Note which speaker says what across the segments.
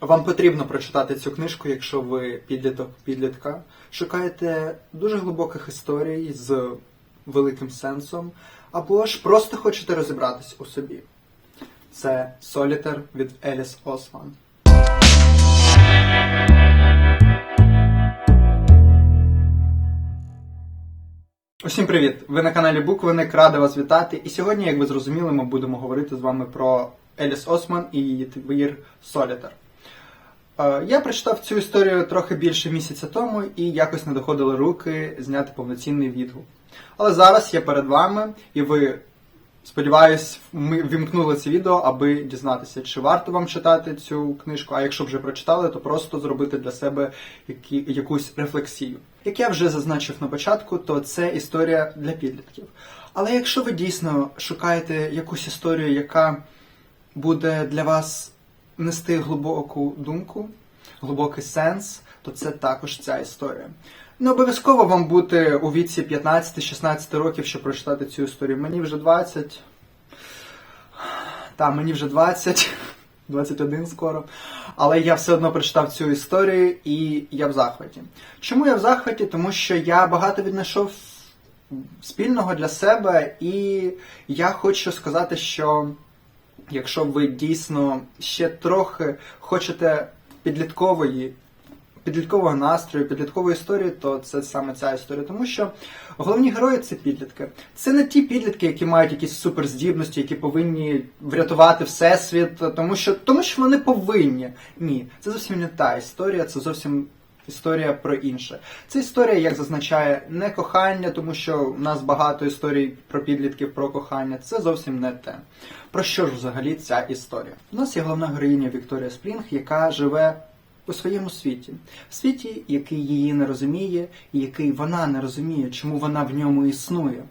Speaker 1: Вам потрібно прочитати цю книжку, якщо ви підліток підлітка. Шукаєте дуже глибоких історій з великим сенсом, або ж просто хочете розібратись у собі. Це Солітер від Еліс Осман. Усім привіт! Ви на каналі Буквиник, рада вас вітати. І сьогодні, як ви зрозуміли, ми будемо говорити з вами про Еліс Осман і її твір Солітер. Е, Я прочитав цю історію трохи більше місяця тому і якось не доходили руки зняти повноцінний відгук. Але зараз я перед вами, і ви, сподіваюсь, ми вімкнули це відео, аби дізнатися, чи варто вам читати цю книжку, а якщо вже прочитали, то просто зробити для себе які, якусь рефлексію. Як я вже зазначив на початку, то це історія для підлітків. Але якщо ви дійсно шукаєте якусь історію, яка буде для вас нести глибоку думку, глибокий сенс, то це також ця історія. Не обов'язково вам бути у віці 15-16 років, щоб прочитати цю історію. Мені вже 20. Та, мені вже 20, 21 скоро. Але я все одно прочитав цю історію і я в захваті. Чому я в захваті? Тому що я багато віднайшов спільного для себе, і я хочу сказати, що якщо ви дійсно ще трохи хочете підліткової, підліткового настрою, підліткової історії, то це саме ця історія. Тому що головні герої це підлітки. Це не ті підлітки, які мають якісь суперздібності, які повинні врятувати всесвіт, тому що, тому що вони повинні. Ні, це зовсім не та історія, це зовсім. Історія про інше. Це історія, як зазначає, не кохання, тому що в нас багато історій про підлітків про кохання. Це зовсім не те. Про що ж взагалі ця історія? У нас є головна героїня Вікторія Спрінг, яка живе у своєму світі, в світі, який її не розуміє, і який вона не розуміє, чому вона в ньому існує.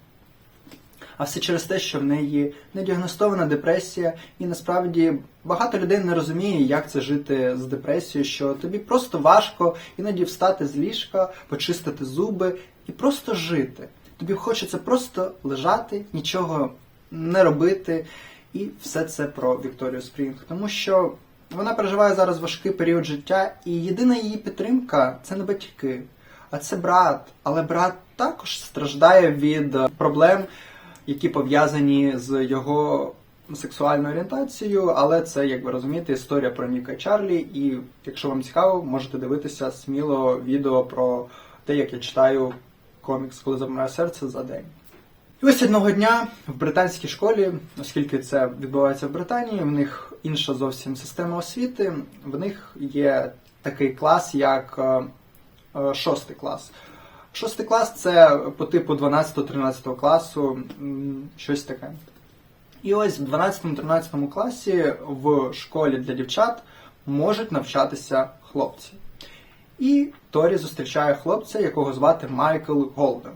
Speaker 1: А все через те, що в неї недіагностована депресія, і насправді багато людей не розуміє, як це жити з депресією, що тобі просто важко іноді встати з ліжка, почистити зуби і просто жити. Тобі хочеться просто лежати, нічого не робити, і все це про Вікторію Спрінг. Тому що вона переживає зараз важкий період життя, і єдина її підтримка це не батьки, а це брат. Але брат також страждає від проблем які пов'язані з його сексуальною орієнтацією, але це, як ви розумієте, історія про Ніка Чарлі. І якщо вам цікаво, можете дивитися сміло відео про те, як я читаю комікс, коли замирає серце за день. І ось одного дня в британській школі, оскільки це відбувається в Британії, в них інша зовсім система освіти, в них є такий клас, як е, е, шостий клас. Шостий клас це по типу 12-13 класу, щось таке. І ось в 12-13 класі в школі для дівчат можуть навчатися хлопці. І Торі зустрічає хлопця, якого звати Майкл Голден.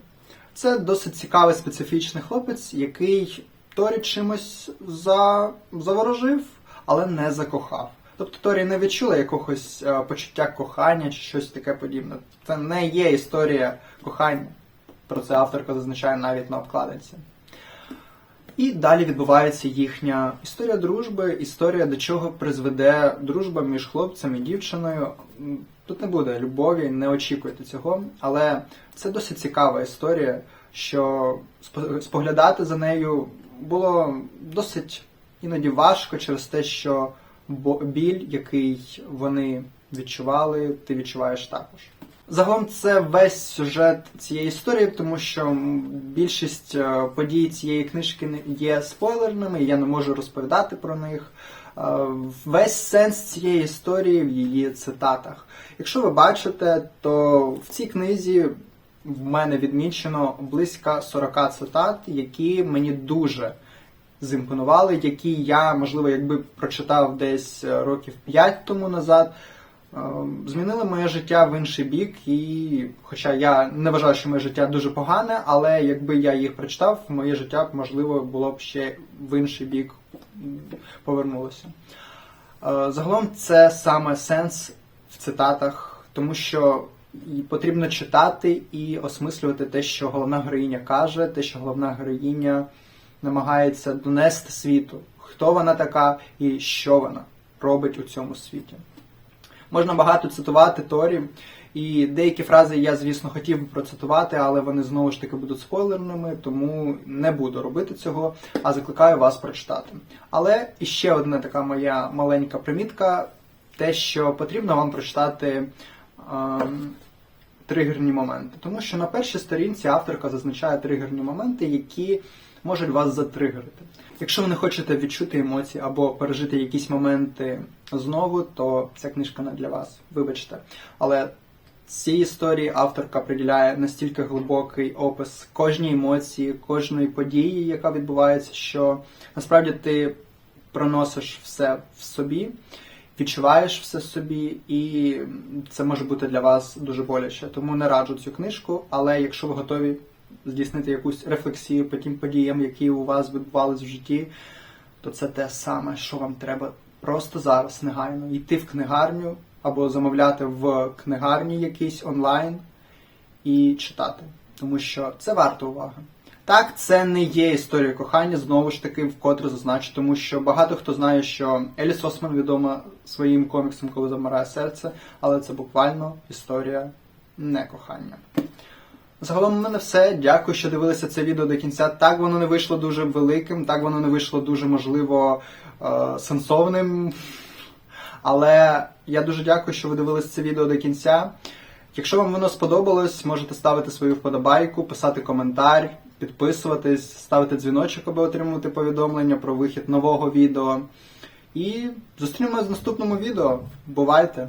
Speaker 1: Це досить цікавий специфічний хлопець, який Торі чимось за... заворожив, але не закохав. Тобто Торі не відчула якогось е, почуття кохання чи щось таке подібне. Це не є історія кохання. Про це авторка зазначає навіть на обкладинці. І далі відбувається їхня історія дружби, історія до чого призведе дружба між хлопцем і дівчиною. Тут не буде любові, не очікуйте цього, але це досить цікава історія, що спо- споглядати за нею було досить іноді важко через те, що біль, який вони відчували, ти відчуваєш також. Загалом це весь сюжет цієї історії, тому що більшість е, подій цієї книжки є спойлерними, і я не можу розповідати про них. Е, Весь сенс цієї історії в її цитатах. Якщо ви бачите, то в цій книзі в мене відмічено близько 40 цитат, які мені дуже зімпонували, які я, можливо, якби прочитав десь е, років 5 тому назад, е, змінили моє життя в інший бік. І, хоча я не вважаю, що моє життя дуже погане, але якби я їх прочитав, моє життя б, можливо, було б ще в інший бік повернулося. Е, Загалом це саме сенс в цитатах, тому що потрібно читати і осмислювати те, що головна героїня каже, те, що головна героїня намагається донести світу, хто вона така і що вона робить у цьому світі. Можна багато цитувати Торі, і деякі фрази я, звісно, хотів би процитувати, але вони знову ж таки будуть спойлерними, тому не буду робити цього, а закликаю вас прочитати. Але іще одна така моя маленька примітка: те, що потрібно вам прочитати. ем, тригерні моменти. Тому що на першій сторінці авторка зазначає тригерні моменти, які можуть вас затригерити. Якщо ви не хочете відчути емоції або пережити якісь моменти знову, то ця книжка не для вас. Вибачте. Але цій історії авторка приділяє настільки глибокий опис кожній емоції, кожної події, яка відбувається, що насправді ти проносиш все в собі відчуваєш все собі, і це може бути для вас дуже боляче. Тому не раджу цю книжку, але якщо ви готові здійснити якусь рефлексію по тим подіям, які у вас відбувались в житті, то це те саме, що вам треба просто зараз негайно йти в книгарню або замовляти в книгарні якийсь онлайн і читати, тому що це варто уваги. Так, це не є історія кохання, знову ж таки, вкотре зазначу, тому що багато хто знає, що Еліс Осман відома своїм коміксом, коли замирає серце, але це буквально історія не кохання. Загалом у мене все. Дякую, що дивилися це відео до кінця. Так воно не вийшло дуже великим, так воно не вийшло дуже, можливо, е, сенсовним. Але я дуже дякую, що ви дивилися це відео до кінця. Якщо вам воно сподобалось, можете ставити свою вподобайку, писати коментар, підписуватись, ставити дзвіночок, аби отримувати повідомлення про вихід нового відео. І зустрінемось в наступному відео. Бувайте!